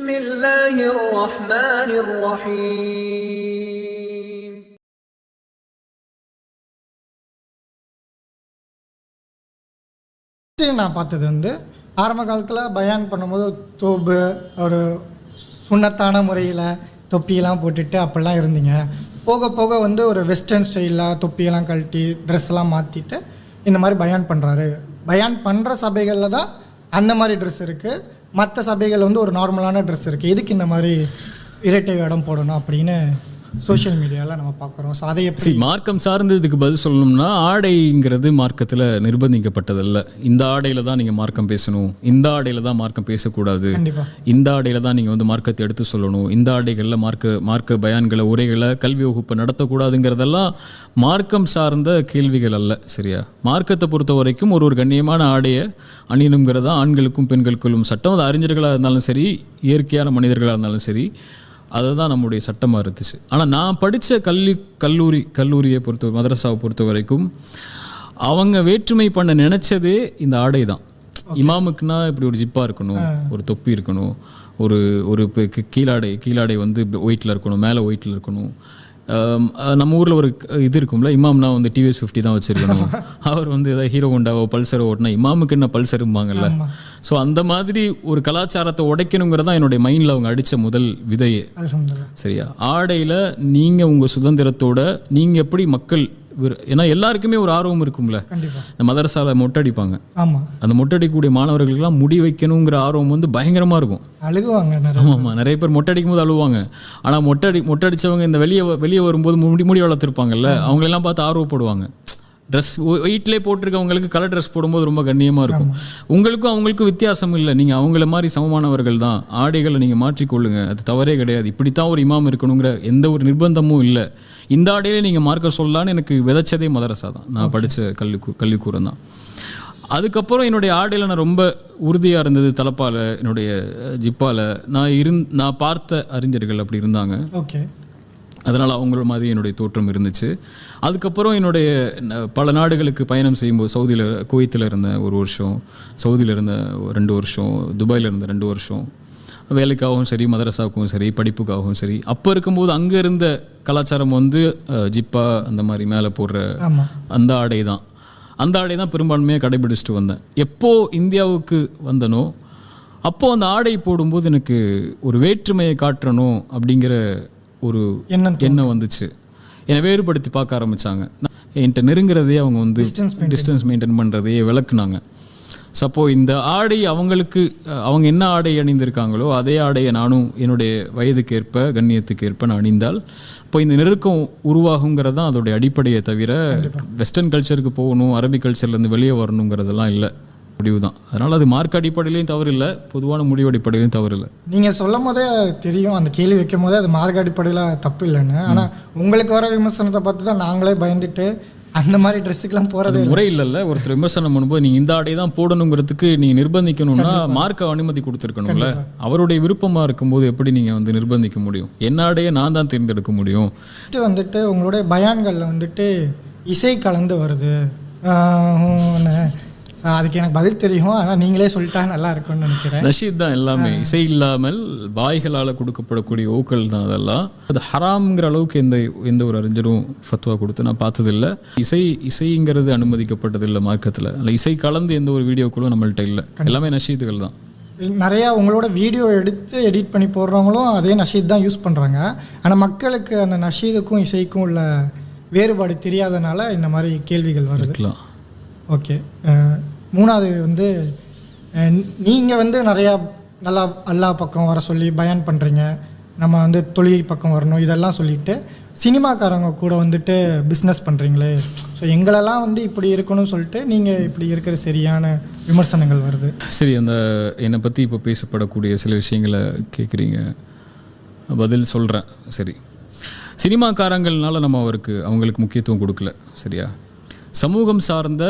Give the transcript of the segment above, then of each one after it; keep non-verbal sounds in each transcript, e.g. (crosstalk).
بسم الله الرحمن الرحيم first நான் பார்த்தது வந்து ஆரம்ப காலத்தில் பயான் பண்ணும்போது தோப்பு ஒரு சுண்ணத்தான முறையில் தொப்பியெல்லாம் போட்டுட்டு அப்படிலாம் இருந்தீங்க போக போக வந்து ஒரு வெஸ்டர்ன் ஸ்டைலில் தொப்பியெல்லாம் கழட்டி ட்ரெஸ்லாம் மாற்றிட்டு இந்த மாதிரி பயான் பண்ணுறாரு பயான் பண்ணுற சபைகளில் தான் அந்த மாதிரி ட்ரெஸ் இருக்குது மற்ற சபைகள் வந்து ஒரு நார்மலான ட்ரெஸ் இருக்குது எதுக்கு இந்த மாதிரி இரட்டை வேடம் போடணும் அப்படின்னு சோஷியல் மீடியாவில் நம்ம பார்க்குறோம். ஸோ அதை எப்படி மார்க்கம் சார்ந்து இதுக்கு பதில் சொல்லணும்னா ஆடைங்கிறது மார்க்கத்தில் நிர்பந்திக்கப்பட்டதல்ல. இந்த ஆடையில தான் நீங்கள் மார்க்கம் பேசணும். இந்த ஆடையில தான் மார்க்கம் பேசக்கூடாது. இந்த ஆடையில தான் நீங்கள் வந்து மார்க்கத்தை எடுத்து சொல்லணும். இந்த ஆடைகளில் மார்க்க மார்க்க பயான்களை உரைகளை கல்வி வகுப்பு நடத்தக்கூடாதுங்கிறதெல்லாம் மார்க்கம் சார்ந்த கேள்விகள் அல்ல சரியா? மார்க்கத்தை பொறுத்த வரைக்கும் ஒரு ஒரு கண்ணியமான ஆடையை அணியணுங்கிறது ஆண்களுக்கும் பெண்களுக்கும் சட்டம். அது அறிஞர்களாக இருந்தாலும் சரி இயற்கையான மனிதர்களாக இருந்தாலும் சரி அதுதான் நம்முடைய சட்டமாக இருந்துச்சு. ஆனால் நான் படித்த கல்வி கல்லூரி கல்லூரியை பொறுத்த மதரசாவை பொறுத்த வரைக்கும் அவங்க வேற்றுமை பண்ண நினைச்சதே இந்த ஆடை தான். இமாமுக்குன்னா இப்படி ஒரு ஜிப்பா இருக்கணும் ஒரு தொப்பி இருக்கணும் ஒரு ஒரு கீழாடை கீழாடை வந்து ஒயிட்டில் இருக்கணும் மேலே ஒயிட்டில் இருக்கணும். நம்ம ஊரில் ஒரு இது இருக்கும்ல இமாம்னா வந்து டிவிஎஸ் ஃபிஃப்டி தான் வச்சிருக்கணும். (laughs) அவர் வந்து ஏதாவது ஹீரோ ஹோண்டாவோ பல்சரோ ஓட்டினா இமாமுக்கு என்ன பல்சரும்பாங்கல்ல ஸோ அந்த மாதிரி ஒரு கலாச்சாரத்தை உடைக்கணுங்கிறது என்னுடைய மைண்டில் அவங்க அடித்த முதல் விதையே. சரியா? ஆடையில் நீங்கள் உங்கள் சுதந்திரத்தோட நீங்கள் எப்படி மக்கள் ஏன்னா எல்லாருக்குமே ஒரு ஆர்வம் இருக்கும்ல. இந்த மதரசால மொட்டை அடிப்பாங்க ஆமாம் அந்த மொட்டை அடிக்கக்கூடிய மாணவர்களுக்கெல்லாம் முடி வைக்கணுங்கிற ஆர்வம் வந்து பயங்கரமாக இருக்கும். அழுகுவாங்க நிறைய ஆமாம் ஆமாம் நிறைய பேர் மொட்டை அடிக்கும் போது அழுவாங்க. ஆனால் மொட்டை அடி மொட்டை அடிச்சவங்க இந்த வெளியே வெளியே வரும்போது முடி முடி வளர்த்துருப்பாங்கல்ல அவங்களெல்லாம் பார்த்து ஆர்வப்படுவாங்க. ட்ரெஸ் ஒயிட்லேயே போட்டிருக்கவங்களுக்கு கலர் ட்ரெஸ் போடும்போது ரொம்ப கண்ணியமாக இருக்கும். உங்களுக்கும் அவங்களுக்கும் வித்தியாசம் இல்லை. நீங்கள் அவங்கள மாதிரி சமமானவர்கள் தான். ஆடைகளை நீங்கள் மாற்றிக்கொள்ளுங்க. அது தவறே கிடையாது. இப்படித்தான் ஒரு இமாம் இருக்கணுங்கிற எந்த ஒரு நிர்பந்தமும் இல்லை. இந்த ஆடையிலே நீங்கள் மார்க்க சொல்லலான்னு எனக்கு விதைச்சதே மதரசா தான் நான் படித்த கல்வி கல்விக்கூடம் தான். அதுக்கப்புறம் என்னுடைய ஆடையில் நான் ரொம்ப உறுதியாக இருந்தது தலப்பால் என்னுடைய ஜிப்பால். நான் இருந் நான் பார்த்த அறிஞர்கள் அப்படி இருந்தாங்க. ஓகே அதனால் அவங்கள மாதிரி என்னுடைய தோற்றம் இருந்துச்சு. அதுக்கப்புறம் என்னுடைய பல நாடுகளுக்கு பயணம் செய்யும்போது சவுதியில் குவைத்தில் இருந்தேன் ஒரு வருஷம் சவுதியில் இருந்த ரெண்டு வருஷம் துபாயில் இருந்த ரெண்டு வருஷம் வேலைக்காகவும் சரி மதரசாவுக்கும் சரி படிப்புக்காகவும் சரி அப்போ இருக்கும்போது அங்கே இருந்த கலாச்சாரம் வந்து ஜிப்பா அந்த மாதிரி மேலே போடுற அந்த ஆடை தான் அந்த ஆடை தான் பெரும்பான்மையாக கடைபிடிச்சிட்டு வந்தேன். எப்போ இந்தியாவுக்கு வந்தனோ அப்போ அந்த ஆடை போடும்போது எனக்கு ஒரு வேற்றுமையை காட்டணும் அப்படிங்கிற ஒரு எண்ணம் எண்ணம் வந்துச்சு. என்னை வேறுபடுத்தி பார்க்க ஆரம்பிச்சாங்க. நான் என்கிட்ட நெருங்குறதே அவங்க வந்து டிஸ்டன்ஸ் மெயின்டைன் பண்ணுறதையே விளக்குனாங்க. சப்போ இந்த ஆடை அவங்களுக்கு அவங்க என்ன ஆடை அணிந்திருக்காங்களோ அதே ஆடையை நானும் என்னுடைய வயதுக்கு ஏற்ப கண்ணியத்துக்கு ஏற்ப நான் அணிந்தால் இப்போ இந்த நெருக்கம் உருவாகுங்கிறது தான் அதோடைய அடிப்படையை தவிர வெஸ்டர்ன் கல்ச்சருக்கு போகணும் அரபிக் கல்ச்சர்லேருந்து வெளியே வரணுங்கிறதெல்லாம் இல்லை. முடிவு தான் அதனால் அது மார்க் அடிப்படையிலையும் தவறு இல்லை பொதுவான முடிவு அடிப்படையிலையும் தவறு இல்லை நீங்கள் சொல்லும் போதே தெரியும் அந்த கேள்வி வைக்கும் போதே அது மார்க் அடிப்படையில் தப்பு இல்லைன்னு. ஆனால் உங்களுக்கு வர விமர்சனத்தை பார்த்து தான் நாங்களே பயந்துட்டு அந்த மாதிரி ட்ரெஸ்ஸுக்கெல்லாம் போகிறதே முறை இல்லைல்ல. ஒருத்தர் விமர்சனம் பண்ணும்போது நீங்க இந்த ஆடை தான் போடணுங்கிறதுக்கு நீங்க நிர்பந்திக்கணும்னா மார்க்க அனுமதி கொடுத்துருக்கணும்ல. அவருடைய விருப்பமா இருக்கும்போது எப்படி நீங்க வந்து நிர்பந்திக்க முடியும்? என்ன ஆடையை நான் தான் தேர்ந்தெடுக்க முடியும்? ஃபஸ்ட்டு வந்துட்டு உங்களுடைய பயான்களில் வந்துட்டு இசை கலந்து வருது. அதுக்கு எனக்கு பதில் தெரியும்? ஆனால் நீங்களே சொல்லிட்டா நல்லா இருக்கும்னு நினைக்கிறேன். நஷீத் தான் எல்லாமே. இசை இல்லாமல் வாய்களால் கொடுக்கப்படக்கூடிய ஓக்கள் தான் அதெல்லாம். அது ஹராம்ங்கிற அளவுக்கு எந்த எந்த ஒரு அறிஞரும் ஃபத்வா கொடுத்து நான் பார்த்ததில்ல. இசை இசைங்கிறது அனுமதிக்கப்பட்டதில்லை மார்க்கத்தில். இல்லை இசை கலந்து எந்த ஒரு வீடியோக்களும் நம்மள்ட்ட இல்லை. எல்லாமே நஷீத்துகள் தான். நிறையா உங்களோட வீடியோ எடுத்து எடிட் பண்ணி போடுறவங்களும் அதே நஷீத் தான் யூஸ் பண்ணுறாங்க ஆனால் மக்களுக்கு அந்த நஷீதுக்கும் இசைக்கும் உள்ள வேறுபாடு தெரியாதனால இந்த மாதிரி கேள்விகள் வருது. ஓகே. மூணாவது வந்து நீங்கள் வந்து நிறையா நல்லா அல்லாஹ் பக்கம் வர சொல்லி பயன் பண்ணுறீங்க நம்ம வந்து தொழில் பக்கம் வரணும் இதெல்லாம் சொல்லிட்டு சினிமாக்காரங்க கூட வந்துட்டு பிஸ்னஸ் பண்ணுறீங்களே ஸோ எங்களெல்லாம் வந்து இப்படி இருக்கணும்னு சொல்லிட்டு நீங்கள் இப்படி இருக்கிற சரியான விமர்சனங்கள் வருது. சரி அந்த என்னை பற்றி இப்போ பேசப்படக்கூடிய சில விஷயங்களை கேட்குறீங்க பதில் சொல்கிறேன் சரி. சினிமாக்காரங்கள்னால நம்ம அவருக்கு அவங்களுக்கு முக்கியத்துவம் கொடுக்கல. சரியா? சமூகம் சார்ந்த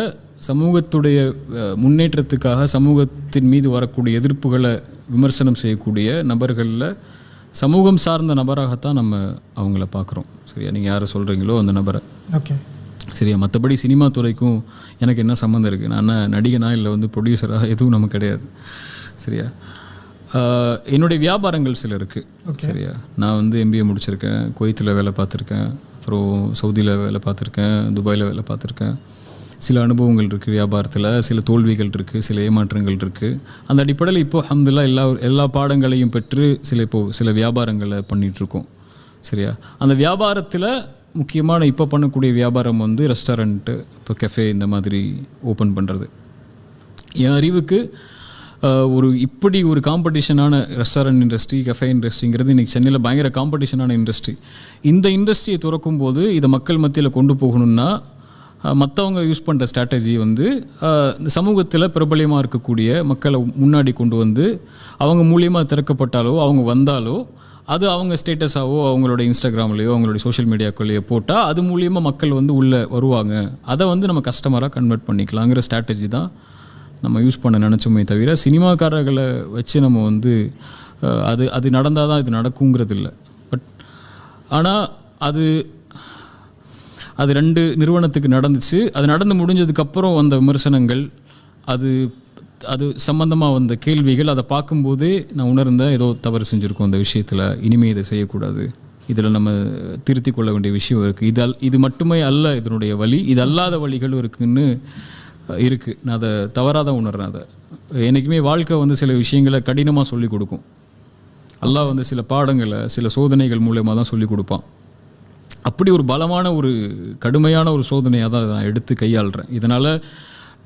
சமூகத்துடைய முன்னேற்றத்துக்காக சமூகத்தின் மீது வரக்கூடிய எதிர்ப்புகளை விமர்சனம் செய்யக்கூடிய நபர்களில் சமூகம் சார்ந்த நபராகத்தான் நம்ம அவங்கள பார்க்குறோம். சரியா? நீங்கள் யாரை சொல்கிறீங்களோ அந்த நபரை. ஓகே. சரியா? மற்றபடி சினிமா துறைக்கும் எனக்கு என்ன சம்மந்தம் இருக்குது நான் நடிகனா இல்லை வந்து ப்ரொடியூசராக எதுவும் நமக்கு கிடையாது. சரியா? என்னுடைய வியாபாரங்கள் சில இருக்குது சரியா? நான் வந்து எம்பிஏ முடிச்சிருக்கேன். குவைத்தில் வேலை பார்த்துருக்கேன். அப்புறம் சவுதியில் வேலை பார்த்துருக்கேன். துபாயில் வேலை பார்த்துருக்கேன். சில அனுபவங்கள் இருக்குது வியாபாரத்தில் சில தோல்விகள் இருக்குது சில ஏமாற்றங்கள் இருக்குது அந்த அடிப்படையில் இப்போ அஹமதுல்லா எல்லா எல்லா பாடங்களையும் பெற்று சில இப்போ சில வியாபாரங்களை பண்ணிகிட்ருக்கோம் சரியா? அந்த வியாபாரத்தில் முக்கியமான இப்போ பண்ணக்கூடிய வியாபாரம் வந்து ரெஸ்டாரண்ட்டு இப்போ கெஃபே இந்த மாதிரி ஓப்பன் பண்ணுறது என் அறிவுக்கு ஒரு இப்படி ஒரு காம்படிஷனான ரெஸ்டாரண்ட் இண்டஸ்ட்ரி கஃபே இண்டஸ்ட்ரிங்கிறது இன்றைக்கி சென்னையில் பயங்கர காம்படிஷனான இண்டஸ்ட்ரி இந்த இண்டஸ்ட்ரியை திறக்கும் போது இதை மக்கள் மத்தியில் கொண்டு போகணும்னா மற்றவங்க யூஸ் பண்ணுற ஸ்ட்ராட்டஜி வந்து இந்த சமூகத்தில் பிரபலியமாக இருக்கக்கூடிய மக்களை முன்னாடி கொண்டு வந்து அவங்க மூலியமாக திறக்கப்பட்டாலோ அவங்க வந்தாலோ அது அவங்க ஸ்டேட்டஸாவோ அவங்களோட இன்ஸ்டாகிராம்லேயோ அவங்களோட சோஷியல் மீடியாக்குள்ளேயோ போட்டால் அது மூலியமாக மக்கள் வந்து உள்ளே வருவாங்க. அதை வந்து நம்ம கஸ்டமராக கன்வெர்ட் பண்ணிக்கலாங்கிற ஸ்ட்ராட்டஜி தான் நம்ம யூஸ் பண்ண நினச்சோமே தவிர சினிமாக்காரர்களை வச்சு நம்ம வந்து அது அது நடந்தால் தான் இது நடக்குங்கிறது இல்லை பட் ஆனால் அது அது ரெண்டு நிறுவனத்துக்கு நடந்துச்சு. அது நடந்து முடிஞ்சதுக்கப்புறம் வந்த விமர்சனங்கள் அது அது சம்பந்தமாக வந்த கேள்விகள் அதை பார்க்கும்போதே நான் உணர்ந்தேன் ஏதோ தவறு செஞ்சுருக்கோம் அந்த விஷயத்தில் இனிமேல் இதை செய்யக்கூடாது. இதில் நம்ம திருத்தி கொள்ள வேண்டிய விஷயம் இருக்குது இது அல் இது மட்டுமே அல்ல இதனுடைய வழி. இது அல்லாத வழிகளும் இருக்குன்னு இருக்குது நான் அதை தவறாக தான் உணர்றேன் அதை. என்றைக்குமே வாழ்க்கை வந்து சில விஷயங்களை கடினமாக சொல்லிக் கொடுக்கும். அல்லாஹ் வந்து சில பாடங்களை சில சோதனைகள் மூலயமா தான் சொல்லிக் கொடுப்பான். அப்படி ஒரு பலமான ஒரு கடுமையான ஒரு சோதனையாக தான் அதை நான் எடுத்து கையாளுறேன். இதனால்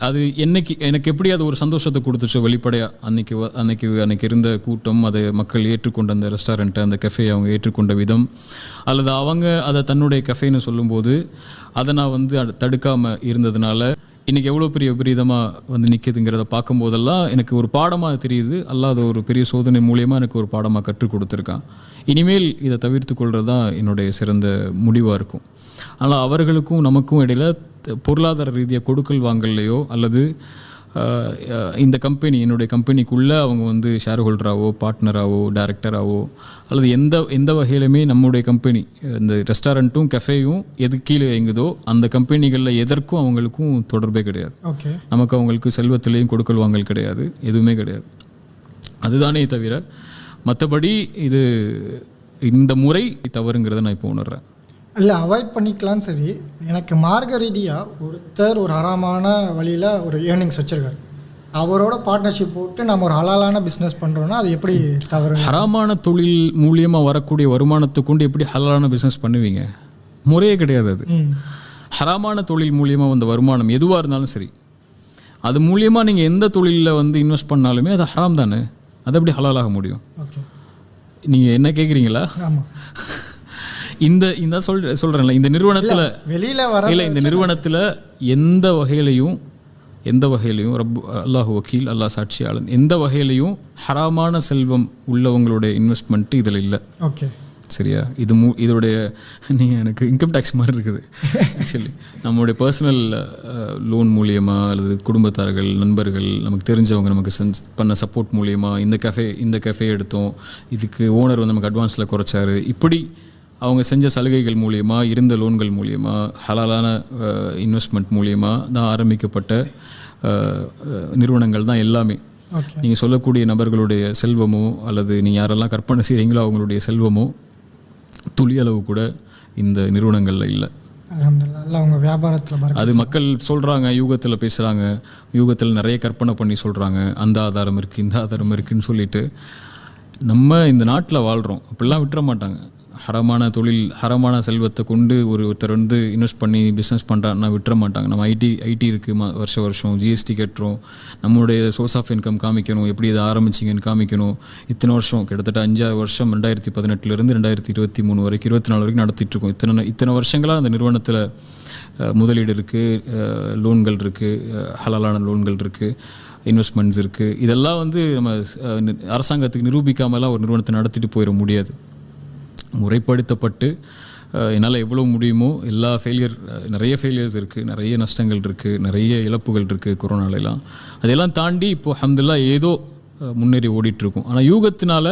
அது என்னைக்கு எனக்கு எப்படி அது ஒரு சந்தோஷத்தை கொடுத்துச்சோ வெளிப்படையாக அன்னைக்கு அன்னைக்கு அன்னைக்கு இருந்த கூட்டம் அதை மக்கள் ஏற்றுக்கொண்ட அந்த ரெஸ்டாரண்ட்டை அந்த கஃபே அவங்க ஏற்றுக்கொண்ட விதம் அல்லது அவங்க அதை தன்னுடைய கஃபேன்னு சொல்லும்போது அதை நான் வந்து தடுக்காமல் இருந்ததுனால இன்றைக்கி எவ்வளோ பெரிய விபரீதமாக வந்து நிற்கிதுங்கிறத பார்க்கும்போதெல்லாம் எனக்கு ஒரு பாடமாக தெரியுது. அல்லாத ஒரு பெரிய சோதனை மூலியமாக எனக்கு ஒரு பாடமாக கற்றுக் கொடுத்துருக்கான். இனிமேல் இதை தவிர்த்து கொள்வது தான் என்னுடைய சிறந்த முடிவாக இருக்கும். ஆனால் அவர்களுக்கும் நமக்கும் இடையில பொருளாதார ரீதியாக கொடுக்கல் வாங்கல்லையோ அல்லது இந்த கம்பெனி என்னுடைய கம்பெனிக்குள்ளே அவங்க வந்து ஷேர் ஹோல்டராகவோ பார்ட்னராகவோ டைரக்டராகவோ அல்லது எந்த எந்த வகையிலுமே நம்முடைய கம்பெனி இந்த ரெஸ்டாரண்ட்டும் கஃபேயும் எது கீழே இயங்குதோ அந்த கம்பெனிகளில் எதற்கும் அவங்களுக்கும் தொடர்பே கிடையாது. ஓகே. நமக்கு அவங்களுக்கு செல்வத்திலையும் கொடுக்கல் வாங்கல் கிடையாது. எதுவுமே கிடையாது. அதுதானே தவிர மற்றபடி இது இந்த முறை தவறுங்கிறத நான் இப்போ உணர்றேன். இல்லை அவாய்ட் பண்ணிக்கலாம் சரி. எனக்கு மார்க்க ரீதியாக ஒருத்தர் ஒரு அறமான வழியில் ஒரு ஏர்னிங்ஸ் வச்சுருக்காரு. அவரோட பார்ட்னர்ஷிப் போட்டு நம்ம ஒரு ஹலாலான பிஸ்னஸ் பண்ணுறோன்னா அது எப்படி தவறு? ஹராமான தொழில் மூலியமாக வரக்கூடிய வருமானத்தை கொண்டு எப்படி ஹலாலான பிஸ்னஸ் பண்ணுவீங்க? முறையே கிடையாது அது. ஹராமான தொழில் மூலியமாக வந்த வருமானம் எதுவாக இருந்தாலும் சரி. அது மூலியமாக நீங்கள் எந்த தொழிலில் வந்து இன்வெஸ்ட் பண்ணாலுமே அது ஹராம் தானே? அது எப்படி ஹலாலாக முடியும்? ஓகே. நீங்கள் என்ன கேட்குறீங்களா இந்த இந்த சொல் சொல்கிறேன்ல இந்த நிறுவனத்தில் வெளியில் வர இல்லை இந்த நிறுவனத்தில் எந்த வகையிலையும் எந்த வகையிலையும் ரப் அல்லாஹ் வக்கீல் அல்லாஹ் சாட்சியாளன் எந்த வகையிலையும் ஹராமான செல்வம் உள்ளவங்களுடைய இன்வெஸ்ட்மெண்ட்டு இதில் இல்லை. ஓகே. சரியா? இது மூ இதோடைய நீங்கள் எனக்கு இன்கம் டேக்ஸ் மாதிரி இருக்குது. ஆக்சுவலி நம்மளுடைய பர்சனல் லோன் மூலியமா அல்லது குடும்பத்தார்கள் நண்பர்கள் நமக்கு தெரிஞ்சவங்க நமக்கு செஞ்சு பண்ண சப்போர்ட் மூலியமா இந்த கஃபே இந்த கஃபே எடுத்தோம். இதுக்கு ஓனர் வந்து நமக்கு அட்வான்ஸில் குறைச்சாரு. இப்படி அவங்க செஞ்ச சலுகைகள் மூலியமா இருந்த லோன்கள் மூலியமா ஹலாலான இன்வெஸ்ட்மெண்ட் மூலியமா தான் ஆரம்பிக்கப்பட்ட நிறுவனங்கள் தான் எல்லாமே. நீங்கள் சொல்லக்கூடிய நபர்களுடைய செல்வமோ அல்லது நீங்கள் யாரெல்லாம் கற்பனை செய்கிறீங்களோ அவங்களுடைய செல்வமோ துளி அளவு கூட இந்த நிறுவனங்களில் இல்லை. உங்கள் வியாபாரத்தில் அது மக்கள் சொல்கிறாங்க யூகத்தில் பேசுகிறாங்க யூகத்தில் நிறைய கற்பனை பண்ணி சொல்கிறாங்க அந்த ஆதாரம் இருக்குது இந்த ஆதாரம் இருக்குன்னு சொல்லிட்டு நம்ம இந்த நாட்டில் வாழ்கிறோம் அப்படிலாம் விட்டுற மாட்டாங்க. ஹரமான தொழில் ஹரமான செல்வத்தை கொண்டு ஒரு ஒருத்தர் வந்து இன்வெஸ்ட் பண்ணி பிஸ்னஸ் பண்ணுறான்னா விட்டுற மாட்டாங்க. நம்ம ஐடி ஐடி இருக்குது வருஷ வருஷம் வருஷம். ஜிஎஸ்டி கட்டுறோம். நம்மளுடைய சோர்ஸ் ஆஃப் இன்கம் காமிக்கணும். எப்படி இதை ஆரம்பிச்சிங்கன்னு காமிக்கணும். இத்தனை வருஷம் கிட்டத்தட்ட அஞ்சாறு வருஷம் ரெண்டாயிரத்தி பதினெட்டுலேருந்து ரெண்டாயிரத்தி இருபத்தி மூணு வரைக்கும் இருபத்தி நாலு வரைக்கும் நடத்திட்டுருக்கோம். இத்தனை இத்தனை வருஷங்களாக அந்த நிறுவனத்தில் முதலீடு இருக்குது லோன்கள் இருக்குது ஹலாலான லோன்கள் இருக்குது இன்வெஸ்ட்மெண்ட்ஸ் இருக்குது இதெல்லாம் வந்து நம்ம அரசாங்கத்துக்கு நிரூபிக்காமலாம் ஒரு நிறுவனத்தை நடத்திட்டு போயிட முடியாது. முறைப்படுத்தப்பட்டு என்னால் எவ்வளோ முடியுமோ எல்லா ஃபெயிலியர் நிறைய ஃபெயிலியர்ஸ் இருக்குது நிறைய நஷ்டங்கள் இருக்குது நிறைய இழப்புகள் இருக்குது கொரோனாலெலாம் அதெல்லாம் தாண்டி இப்போது அல்ஹம்துலில்லாஹ் ஏதோ முன்னேறி ஓடிட்டுருக்கும். ஆனால் யூகத்தினால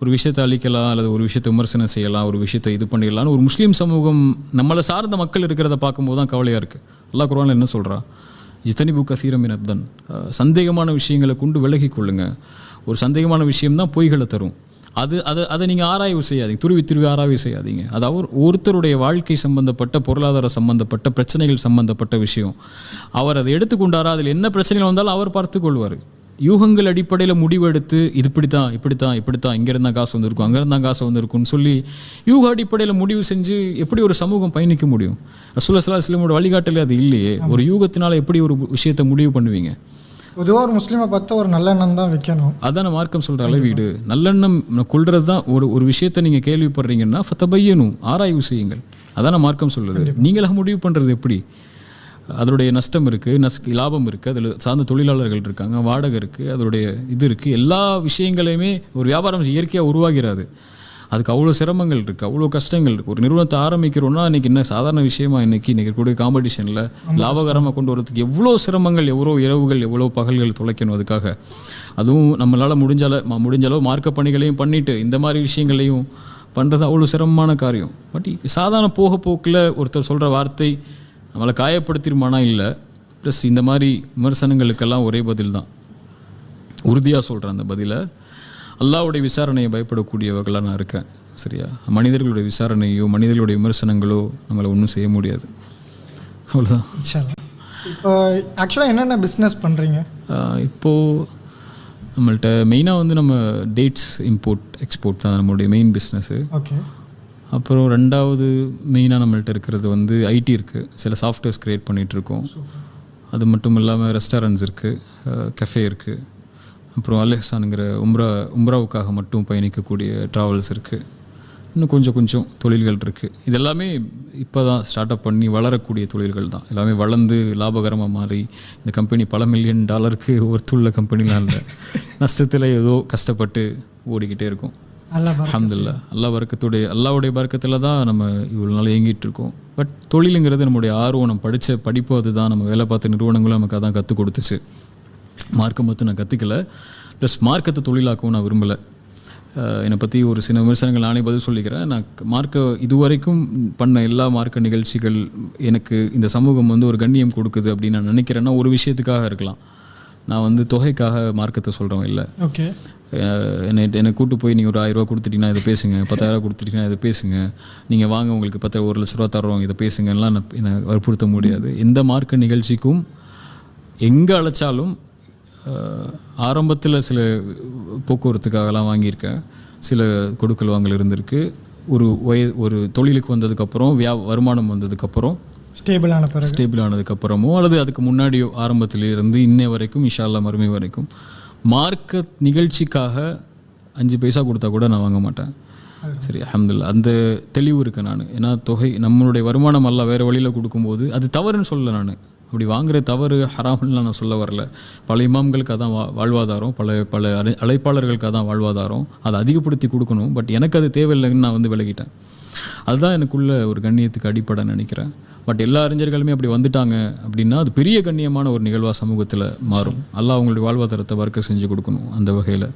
ஒரு விஷயத்தை அழிக்கலாம் அல்லது ஒரு விஷயத்தை விமர்சனம் செய்யலாம் ஒரு விஷயத்தை இது பண்ணிடலாம்னு ஒரு முஸ்லீம் சமூகம் நம்மளை சார்ந்த மக்கள் இருக்கிறத பார்க்கும்போது தான் கவலையாக இருக்குது அல்லா குர்ஆன்ல என்ன சொல்கிறா ஜித்தனிபு கசீரம் இனத்தன் சந்தேகமான விஷயங்களை கொண்டு விலகிக் கொள்ளுங்கள் ஒரு சந்தேகமான விஷயம் தான் பொய்களை தரும். அது அதை அதை நீங்கள் ஆராய்வு செய்யாதீங்க. துருவி துருவி ஆராய்வு செய்யாதீங்க. அது அவர் ஒருத்தருடைய வாழ்க்கை சம்பந்தப்பட்ட பொருளாதார சம்பந்தப்பட்ட பிரச்சனைகள் சம்பந்தப்பட்ட விஷயம். அவர் அதை எடுத்துக்கொண்டாரா? அதில் என்ன பிரச்சனைகள் வந்தாலும் அவர் பார்த்துக்கொள்வார். யூகங்கள் அடிப்படையில் முடிவெடுத்து இது இப்படித்தான் இப்படித்தான் இப்படித்தான் இங்கேருந்து தான் காசு வந்திருக்கும் அங்கேருந்து தான் காசு வந்திருக்கும்னு சொல்லி யூக அடிப்படையில் முடிவு செஞ்சு எப்படி ஒரு சமூகம் பயணிக்க முடியும்? ரசூல்லா ஸல்லல்லாஹு அலைஹி வழிகாட்டலே அது இல்லையே. ஒரு யூகத்தினால் எப்படி ஒரு விஷயத்தை முடிவு பண்ணுவீங்க? பொதுவாக ஒரு முஸ்லீமை பார்த்தா ஒரு நல்லெண்ணம் தான் வைக்கணும். அதான மார்க்கம் சொல்கிற அளவீடு நல்லெண்ணம் கொள்றது தான் ஒரு ஒரு விஷயத்தை நீங்கள் கேள்விப்படுறீங்கன்னா ஃபத்தபையனும் ஆராய்வு செய்யுங்கள். அதான மார்க்கம் சொல்லுது. நீங்களாக முடிவு பண்ணுறது எப்படி? அதனுடைய நஷ்டம் இருக்குது நஸ் லாபம் இருக்குது அதில் சார்ந்த தொழிலாளர்கள் இருக்காங்க வாடகை இருக்குது அதனுடைய இது இருக்குது எல்லா விஷயங்களையுமே ஒரு வியாபாரம் இயற்கையாக உருவாகிறாது. அதுக்கு அவ்வளோ சிரமங்கள் இருக்குது அவ்வளோ கஷ்டங்கள் இருக்குது ஒரு நிறுவனத்தை ஆரம்பிக்கிறோன்னா இன்றைக்கி என்ன சாதாரண விஷயமா இன்றைக்கி இன்றைக்கி கூடிய காம்படிஷனில் லாபகரமாக கொண்டு வரதுக்கு எவ்வளோ சிரமங்கள் எவ்வளோ இரவுகள் எவ்வளோ பகல்கள் தொலைக்கணும் அதுக்காக. அதுவும் நம்மளால் முடிஞ்சால ம- முடிஞ்ச அளவு மார்க்க பணிகளையும் பண்ணிட்டு இந்த மாதிரி விஷயங்களையும் பண்ணுறது அவ்வளோ சிரமமான காரியம். பட் சாதாரண போக போக்கில் ஒருத்தர் சொல்கிற வார்த்தை நம்மளை காயப்படுத்திருமானா இல்லை. ப்ளஸ் இந்த மாதிரி விமர்சனங்களுக்கெல்லாம் ஒரே பதில் தான் உறுதியாக சொல்கிறேன் அந்த பதிலை. அல்லாஹ்வுடைய விசாரணையை பயப்படக்கூடியவர்களாக நான் இருக்கேன் சரியா? மனிதர்களுடைய விசாரணையோ மனிதர்களுடைய விமர்சனங்களோ நம்மளை ஒன்றும் செய்ய முடியாது. அவ்வளோதான் இப்போ ஆக்சுவலாக என்னென்ன பிஸ்னஸ் பண்ணுறீங்க இப்போது நம்மள்ட்ட மெயினாக வந்து நம்ம டேட்ஸ் இம்போர்ட் எக்ஸ்போர்ட் தான் நம்மளுடைய மெயின் பிஸ்னஸ்ஸு ஓகே அப்புறம் ரெண்டாவது மெயினாக நம்மள்ட்ட இருக்கிறது வந்து ஐடி இருக்குது சில சாஃப்ட்வேர்ஸ் க்ரியேட் பண்ணிகிட்ருக்கோம் அது மட்டும் இல்லாமல் ரெஸ்டாரண்ட்ஸ் இருக்குது கஃபே இருக்குது அப்புறம் அலெக்சானுங்கிற உம்ரா உம்ராவுக்காக மட்டும் பயணிக்கக்கூடிய ட்ராவல்ஸ் இருக்குது இன்னும் கொஞ்சம் கொஞ்சம் தொழில்கள் இருக்குது இது எல்லாமே இப்போ தான் ஸ்டார்ட் அப் பண்ணி வளரக்கூடிய தொழில்கள் தான். எல்லாமே வளர்ந்து லாபகரமாக மாறி இந்த கம்பெனி பல மில்லியன் டாலருக்கு ஒர்த்துள்ள கம்பெனிலாம் இல்லை. (laughs) நஷ்டத்தில் ஏதோ கஷ்டப்பட்டு ஓடிக்கிட்டே இருக்கும். அல்ஹம்துலில்லாஹ் அல்லாஹ் பறக்கத்துடைய அல்லாவுடைய பறக்கத்தில் தான் நம்ம இவ்வளோ நாள் இயங்கிட்டு இருக்கோம். பட் தொழிலுங்கிறது நம்முடைய ஆர்வம் நம்ம படித்த படிப்பு அதுதான். நம்ம வேலை பார்த்த நிறுவனங்களும் நமக்கு அதான் கற்றுக் கொடுத்துச்சு. மார்க்கம் மட்டும் நான் கற்றுக்கல ப்ளஸ் மார்க்கத்தை தொழிலாக்கவும் நான் விரும்பலை. என்னை பற்றி ஒரு சில விமர்சனங்கள் நானே பதில் சொல்லிக்கிறேன். நான் மார்க்க இதுவரைக்கும் பண்ண எல்லா மார்க்க நிகழ்ச்சிகள் எனக்கு இந்த சமூகம் வந்து ஒரு கண்ணியம் கொடுக்குது அப்படின்னு நான் நினைக்கிறேன்னா ஒரு விஷயத்துக்காக இருக்கலாம். நான் வந்து தொகைக்காக மார்க்கத்தை சொல்கிறவன் இல்லை. ஓகே. என்னை என்னை கூட்டு போய் நீங்கள் ஒரு ஆயிரம் ரூபா கொடுத்துட்டீங்கன்னா இதை பேசுங்க. பத்தாயிரம் கொடுத்துட்டீங்கன்னா இதை பேசுங்க. நீங்கள் வாங்க உங்களுக்கு பத்து ஒரு லட்ச ரூபா தர்றோம் இதை பேசுங்கலாம் நான் என்னை வற்புறுத்த முடியாது. எந்த மார்க்க நிகழ்ச்சிக்கும் எங்கே அழைச்சாலும் ஆரம்பத்தில் சில போக்குவரத்துக்காகலாம் வாங்கியிருக்கேன். சில கொடுக்கல் வாங்கல் இருந்திருக்கு. ஒரு வய ஒரு தொழிலுக்கு வந்ததுக்கப்புறம் வியா வருமானம் வந்ததுக்கப்புறம் ஸ்டேபிளான பிறகு. ஸ்டேபிள் ஆனதுக்கப்புறமோ அல்லது அதுக்கு முன்னாடியோ ஆரம்பத்திலே இருந்து இன்னை வரைக்கும் அல்லாஹ் மறுமை வரைக்கும் மார்க்க நிகழ்ச்சிக்காக அஞ்சு பைசா கொடுத்தா கூட நான் வாங்க மாட்டேன். சரி அல்ஹம்துலில்லாஹ். அந்த தெளிவு இருக்கு நான். ஏன்னா தொகை நம்மளுடைய வருமானம் அல்ல வேறு வழியில் கொடுக்கும்போது அது தவறுன்னு சொல்லலை நான். அப்படி வாங்குற தவறு ஹராம்லாம் நான் சொல்ல வரல. பல இமாம்களுக்கு அதான் வா வாழ்வாதாரம் பல பல அழை- அழைப்பாளர்களுக்கு அதான் வாழ்வாதாரம். அதை அதிகப்படுத்தி கொடுக்கணும். பட் எனக்கு அது தேவையில்லைன்னு நான் வந்து விலகிட்டேன். அதுதான் எனக்குள்ள ஒரு கண்ணியத்துக்கு அடிப்படை நினைக்கிறேன். பட் எல்லா அறிஞர்களுமே அப்படி வந்துட்டாங்க அப்படின்னா அது பெரிய கண்ணியமான ஒரு நிகழ்வாக சமூகத்தில் மாறும். அல்லாஹ் அவங்களுடைய வாழ்வாதாரத்தை வர்க்க செஞ்சு கொடுக்கணும் அந்த வகையில்.